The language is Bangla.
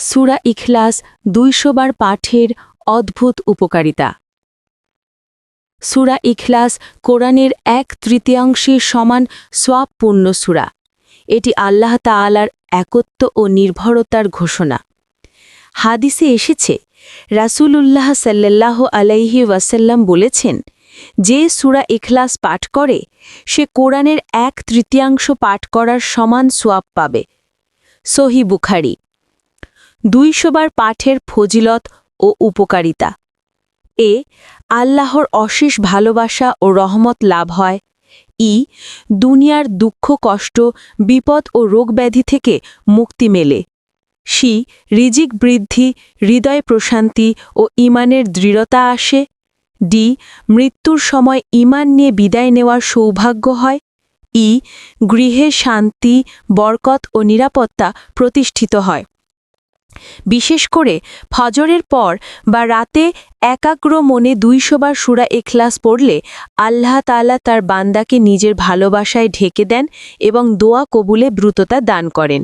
সুরা ইখলাস দুইশো বার পাঠের অদ্ভুত উপকারিতা। সুরা ইখলাস কোরআনের এক তৃতীয়াংশের সমান সোয়াবপূর্ণ সুরা। এটি আল্লাহ তাআলার একত্ব ও নির্ভরতার ঘোষণা। হাদিসে এসেছে, রাসূলুল্লাহ সাল্লাল্লাহ আলাইহি ওয়াসাল্লাম বলেছেন, যে সুরা ইখলাস পাঠ করে, সে কোরআনের এক তৃতীয়াংশ পাঠ করার সমান সোয়াব পাবে। সহি বুখারি। দুইশোবার পাঠের ফজিলত ও উপকারিতা। এ, আল্লাহর অশেষ ভালোবাসা ও রহমত লাভ হয়। ই, দুনিয়ার দুঃখ, কষ্ট, বিপদ ও রোগব্যাধি থেকে মুক্তি মেলে। সি, রিজিক বৃদ্ধি, হৃদয় প্রশান্তি ও ইমানের দৃঢ়তা আসে। ডি, মৃত্যুর সময় ইমান নিয়ে বিদায় নেওয়ার সৌভাগ্য হয়। ই, গৃহে শান্তি, বরকত ও নিরাপত্তা প্রতিষ্ঠিত হয়। বিশেষ করে ফজরের পর বা রাতে একাগ্র মনে দুইশোবার সুরা এখলাস পড়লে আল্লাহ তালা তার বান্দাকে নিজের ভালোবাসায় ঢেকে দেন এবং দোয়া কবুলে দ্রুততা দান করেন।